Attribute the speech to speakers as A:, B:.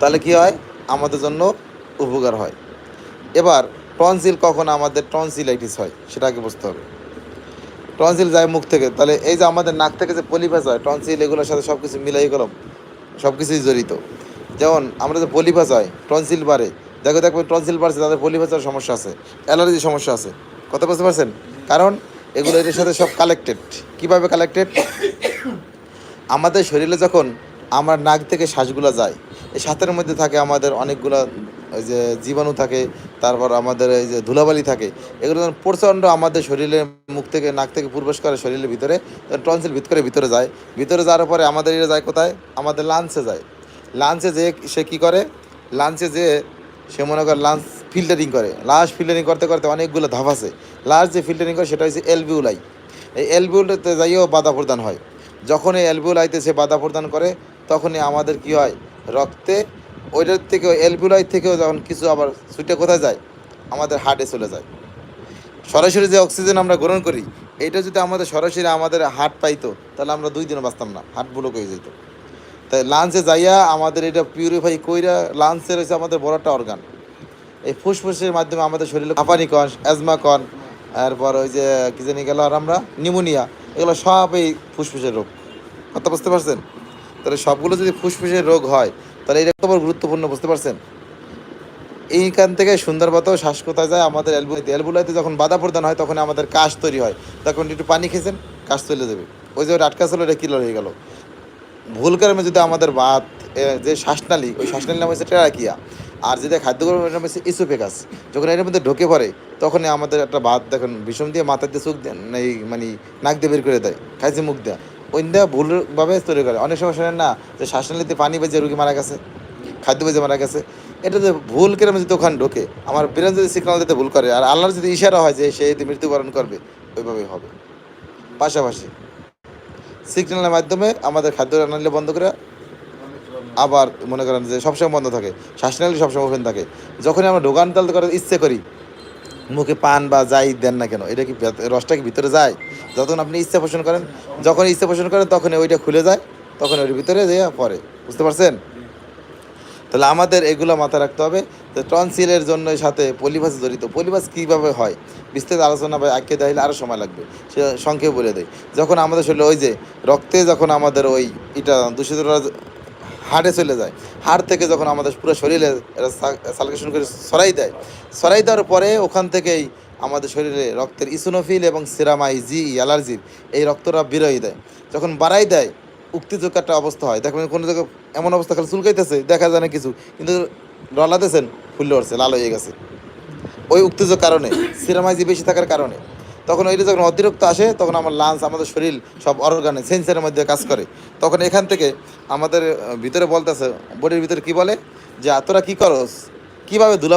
A: তাহলে কি হয়? আমাদের জন্য উপকার হয়। এবার টনসিল কখন আমাদের টনসিলাইটিস হয়, সেটা আগে বুঝতে হবে। টনসিল যায় মুখ থেকে, তাহলে এই যে আমাদের নাক থেকে যে পলিপাস হয় টনসিল এগুলোর সাথে সব কিছু মিলাই গেলাম সব কিছুই জড়িত। যেমন আমরা যে পলিপাস হয় টনসিল বাড়ে, দেখো দেখবেন টনসিল বাড়ছে, তাদের পলিপাসের সমস্যা আছে, অ্যালার্জির সমস্যা আছে, কথা বুঝতে পারছেন? কারণ এগুলো এর সাথে সব কালেক্টেড কীভাবে কালেক্টেড আমাদের শরীরে যখন আমার নাক থেকে শ্বাসগুলো যায়। এই শ্বাসের মধ্যে থাকে আমাদের অনেকগুলো ওই যে জীবাণু থাকে, তারপর আমাদের এই যে ধুলাবালি থাকে, এগুলো যখন প্রচণ্ড আমাদের শরীরের মুখ থেকে, নাক থেকে প্রবেশ করে শরীরের ভিতরে টনসিল ভিত করে ভিতরে যায়। ভিতরে যাওয়ার পরে আমাদের এটা যায় কোথায়? আমাদের লাঞ্চে যায়। লাঞ্চে যে সে কী করে? লাঞ্চে যে সে মনে করে লাঞ্চ ফিল্টারিং করে। লাস্ট ফিল্টারিং করতে করতে অনেকগুলো ধাপ আছে। লাস্ট যে ফিল্টারিং করে সেটা হচ্ছে এলবিউলাই এই এলবিউলাতে যাইও বাধা প্রদান হয়। যখন এই এলবিউলাইতে সে বাধা প্রদান করে তখনই আমাদের কি হয়, রক্তে ওইটার থেকে এলবিউলাই থেকেও যখন কিছু আবার ছুটে কোথায় যায়, আমাদের হার্টে চলে যায়। সরাসরি যে অক্সিজেন আমরা গ্রহণ করি এটা যদি আমাদের সরাসরি আমাদের হার্ট পাইতো, তাহলে আমরা দুই দিনও বাঁচতাম না হার্ট ব্লক হয়ে যেত। তাই লাঞ্চে যাইয়া আমাদের এটা পিউরিফাই কইরা লাঞ্চের হচ্ছে আমাদের বড় একটা অর্গান এই ফুসফুসের মাধ্যমে আমাদের শরীরে অ্যাজমা কন এরপর ওই যে, কী জানি গেল আর আমরা নিউমোনিয়া এগুলো সব এই ফুসফুসের রোগ। কথা বুঝতে পারছেন? তাহলে সবগুলো যদি ফুসফুসের রোগ হয়, তাহলে এটা কত গুরুত্বপূর্ণ, বুঝতে পারছেন? এইখান থেকে সুন্দর মতো শ্বাস কোথায় যায় আমাদের এলবুলাইতে এলবুলাইতে যখন বাধা প্রদান হয় তখন আমাদের কাশ তৈরি হয়। তখন একটু পানি খেয়েছেন, কাশ চলে যাবে। ওই যে আটকা ছিল এটা কিলার হয়ে গেল। ভুল কারণে যদি আমাদের বাত যে শ্বাসনালী, ওই শ্বাসনালীর নাম হচ্ছে টেরাকিয়া। আর যেটা খাদ্য খাদ্যকর্মের নাম হচ্ছে ইসোফেগাস। যখন এর মধ্যে ঢোকে পড়ে, তখনই আমাদের একটা বাত দেখুন, বিষম দিয়ে মাথার দিয়ে চোখ দিয়ে এই মানে নাক দিয়ে বের করে দেয়, খাইছে মুখ দেয়। দেওয়া ভুলভাবে তৈরি করে। অনেক সময় শোনেন না যে শ্বাসনালীতে পানি বেজে রুগী মারা গেছে, খাদ্য বেজে মারা গেছে। এটা যে ভুল কেরম যদি ওখানে ঢোকে, আমার ব্রেন যদি সিগনাল দিতে ভুল করে, আর আল্লাহর যদি ইশারা হয় যে সে যদি মৃত্যুবরণ করবে, ওইভাবেই হবে। পাশাপাশি সিগন্যালের মাধ্যমে আমাদের খাদ্য রান্নালে বন্ধ করে আবার মনে করেন যে সবসময় বন্ধ থাকে। শ্বাসনালী সবসময় ওপেন থাকে। যখনই আমরা ঢোকান তালতে করার ইচ্ছে করি মুখে পান বা যাই দেন না কেন, এটা কি রসটা কি ভিতরে যায়? যখন আপনি ইচ্ছা পোষণ করেন, যখন ইচ্ছা পোষণ করেন তখন ওইটা খুলে যায়, তখন ওইটার ভিতরে যেয়ে পরে বুঝতে পারছেন? তাহলে আমাদের এগুলো মাথায় রাখতে হবে তো টনসিলের জন্য সাথে পলিভাস জড়িত। পলিভাস কীভাবে হয়? বিস্তারিত আলোচনা বা আঁকে দিলে আরও সময় লাগবে। সে সংক্ষেপে বলে দেয় যখন আমাদের শরীরে ওই যে রক্তে যখন আমাদের ওই এটা দূষিত হাড়ে চলে যায়। হাড় থেকে যখন আমাদের পুরো শরীরে সালকেশন করে সরাই দেয়, সরাই দেওয়ার পরে ওখান থেকেই আমাদের শরীরে রক্তের ইসোনোফিল এবং সেরামাই জি অ্যালার্জির এই রক্তটা বেরোয় দেয়। যখন বাড়াই দেয় উক্তিযোগ্য একটা অবস্থা হয়। দেখবেন কোনো জায়গায় এমন অবস্থা খালি চুলকাইতেছে, দেখা যায় না কিছু। কিন্তু রলাতেছেন ফুললে উঠছে, লাল হয়ে গেছে। ওই উত্তেজক কারণে সিরামাইজি বেশি থাকার কারণে। তখন ওইটা যখন অতিরিক্ত আসে, তখন আমার লাঞ্চ আমাদের শরীর সব অর্গানে সেন্সারের মধ্যে কাজ করে। তখন এখান থেকে আমাদের ভিতরে বলতেছে বডির ভিতরে কি বলে? যে, তোরা কি করস? কীভাবে ধুলাবালি